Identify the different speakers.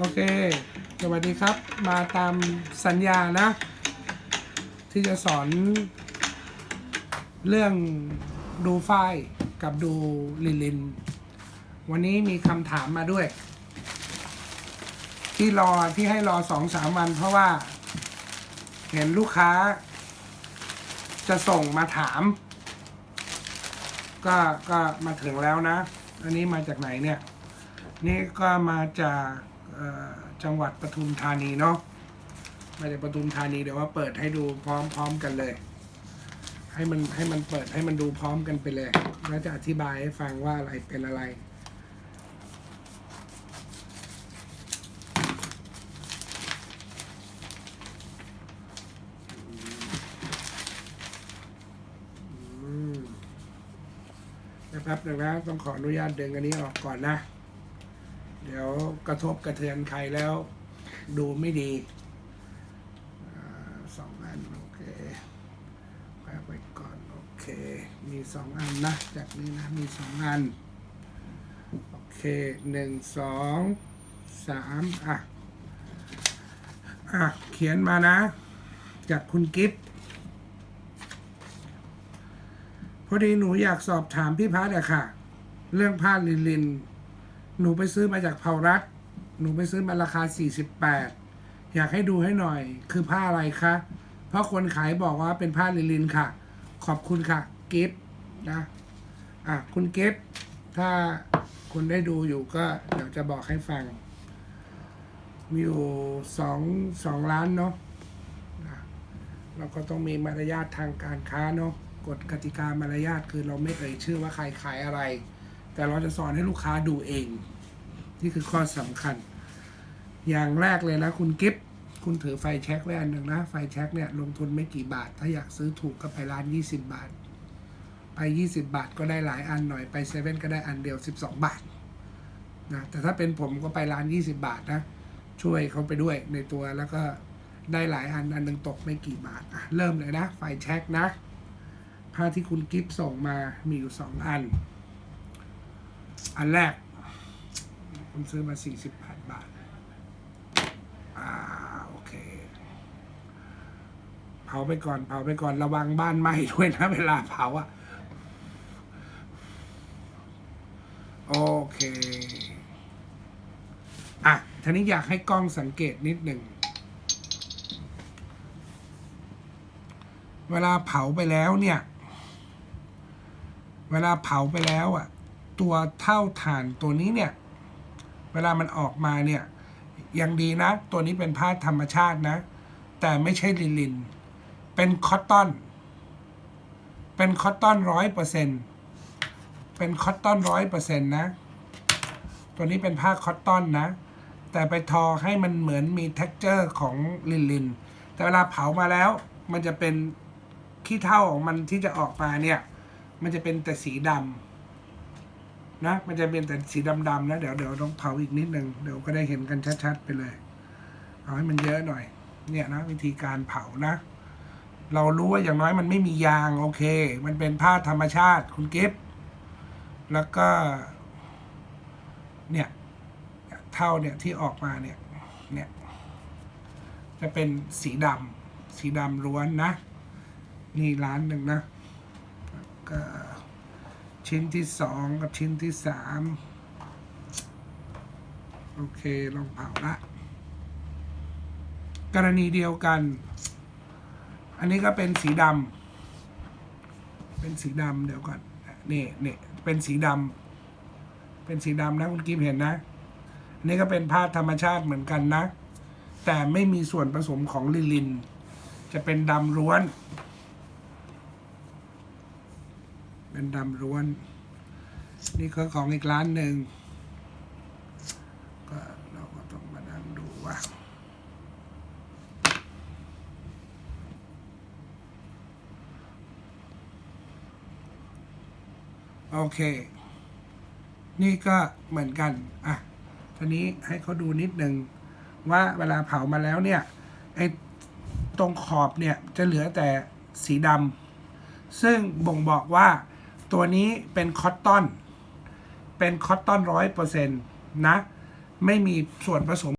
Speaker 1: โอเค สวัสดีครับ มาตามสัญญานะ ที่จะสอน เรื่องดูฝ้ายกับดูลินลิน วันนี้มีคำถามมาด้วย ที่รอที่ให้รอสองสามวัน เพราะว่า เห็นลูกค้า จะส่งมาถาม ก็ก็มาถึงแล้วนะ อันนี้มาจากไหนเนี่ยนี่ก็มาจาก จังหวัดปทุมธานีเนาะมาจากปทุมธานีเดี๋ยวว่าเปิดให้ดูพร้อมๆกันเลย ให้มันให้มันเปิดให้มันดูพร้อมกันไปเลยแล้วจะอธิบายให้ฟังว่าอะไรเป็นอะไรอืมนะครับเดี๋ยวนะต้องขออนุญาตดึงอันนี้ออกก่อนนะ เดี๋ยวกระทบกระเทือนใครแล้ว ดูไม่ดีอสองอันโอเคแปะไว้ก่อนโอเค มีสองอันนะ จากนี้นะ มีสองอัน โอเคหนึ่งสองสามอะ อะ เขียนมานะ จากคุณกิฟต์พอดีหนูอยากสอบถามพี่พัดอะค่ะ เรื่องผ้าลินลิน หนูไปซื้อมาจากเผารัฐ หนูไปซื้อมาราคา 48 อยากให้ดูให้หน่อย คือผ้าอะไรคะ เพราะคนขายบอกว่าเป็นผ้าลินลินค่ะ ขอบคุณค่ะ กิฟต์นะ อะ คุณกิฟต์ถ้าคุณได้ดูอยู่ก็เดี๋ยวจะบอกให้ฟัง มีอยู่สองสองล้านเนาะะเราก็ต้องมีมารยาททางการค้าเนาะกฎกติกามารยาทคือเราไม่เอ่ยชื่อว่าใครขายอะไร แต่เราจะสอนให้ลูกค้าดูเอง นี่คือข้อสำคัญ อย่างแรกเลยนะคุณกิฟต์คุณถือไฟแช็กไว้อันหนึ่งนะ ไฟแช็กเนี่ยลงทุนไม่กี่บาท ถ้าอยากซื้อถูกก็ไปร้าน 20 บาท ไป 20 บาทก็ได้หลายอันหน่อยไปเซเว่นก็ได้อันเดียว 12 บาทนะแต่ถ้าเป็นผมก็ไปร้าน 20 บาทนะช่วยเขาไปด้วยในตัวแล้วก็ได้หลายอันอันหนึ่งตกไม่กี่บาทอะเริ่มเลยนะ ไฟแช็กนะผ้าที่คุณกิฟต์ส่งมามีอยู่สองอัน อันแรก ผมซื้อมา 48 บาท อ่า โอเค เผาไปก่อน เผาไปก่อน ระวังบ้านไหม้ด้วยนะ เวลาเผาอะโอเค อะทีนี้อยากให้กล้องสังเกตนิดหนึ่ง เวลาเผาไปแล้วเนี่ย เวลาเผาไปแล้วอะ ตัวเท่าฐานตัวนี้เนี่ย เวลามันออกมาเนี่ยยังดีนะ ตัวนี้เป็นผ้าธรรมชาตินะ แต่ไม่ใช่ลินลิน เป็นคอตตอน เป็นคอตตอนร้อยเปอร์เซ็นเป็นคอตตอนร้อยเปอร์เซ็นต์นะ ตัวนี้เป็นผ้าคอตตอนนะ แต่ไปทอให้มันเหมือนมี t e x t อร์ของลินลิน แต่เวลาเผามาแล้ว มันจะเป็นขี้เท่าของมันที่จะออกมาเนี่ย มันจะเป็นแต่สีดำ นะมันจะเป็นแต่สีดำๆนะเดี๋ยวเดี๋ยวต้องเผาอีกนิดนึงเดี๋ยวก็ได้เห็นกันชัดๆไปเลย เอาให้มันเยอะหน่อย เนี่ยนะ วิธีการเผานะ เรารู้ว่าอย่างน้อยมันไม่มียางโอเค มันเป็นผ้าธรรมชาติคุณกิฟต์แล้วก็ เนี่ยเท่าเนี่ยที่ออกมาเนี่ย เนี่ย จะเป็นสีดำสีดำล้วนนะ นี่ร้านหนึ่งนะก็ ชิ้นที่สองกับชิ้นที่สามโอเค ลองเผาละ กรณีเดียวกัน อันนี้ก็เป็นสีดำเป็นสีดำเดี๋ยวก่อนนี่นี่เป็นสีดำเป็นสีดำนะคุณกิฟเห็นนะ อันนี้ก็เป็นผ้าธรรมชาติเหมือนกันนะ แต่ไม่มีส่วนผสมของลิลิน จะเป็นดำล้วน เป็นดำล้วน นี่ก็ของอีกร้านหนึ่งก็เราก็ต้องมานั่งดูว่าโอเค นี่ก็เหมือนกัน อะทีนี้ให้เขาดูนิดนึงว่าเวลาเผามาแล้วเนี่ย ไอ้ตรงขอบเนี่ยจะเหลือแต่สีดำ ซึ่งบ่งบอกว่า ตัวนี้เป็นคอตตอน เป็นคอตตอนร้อยเปอร์เซ็นต์นะ ไม่มีส่วนผสม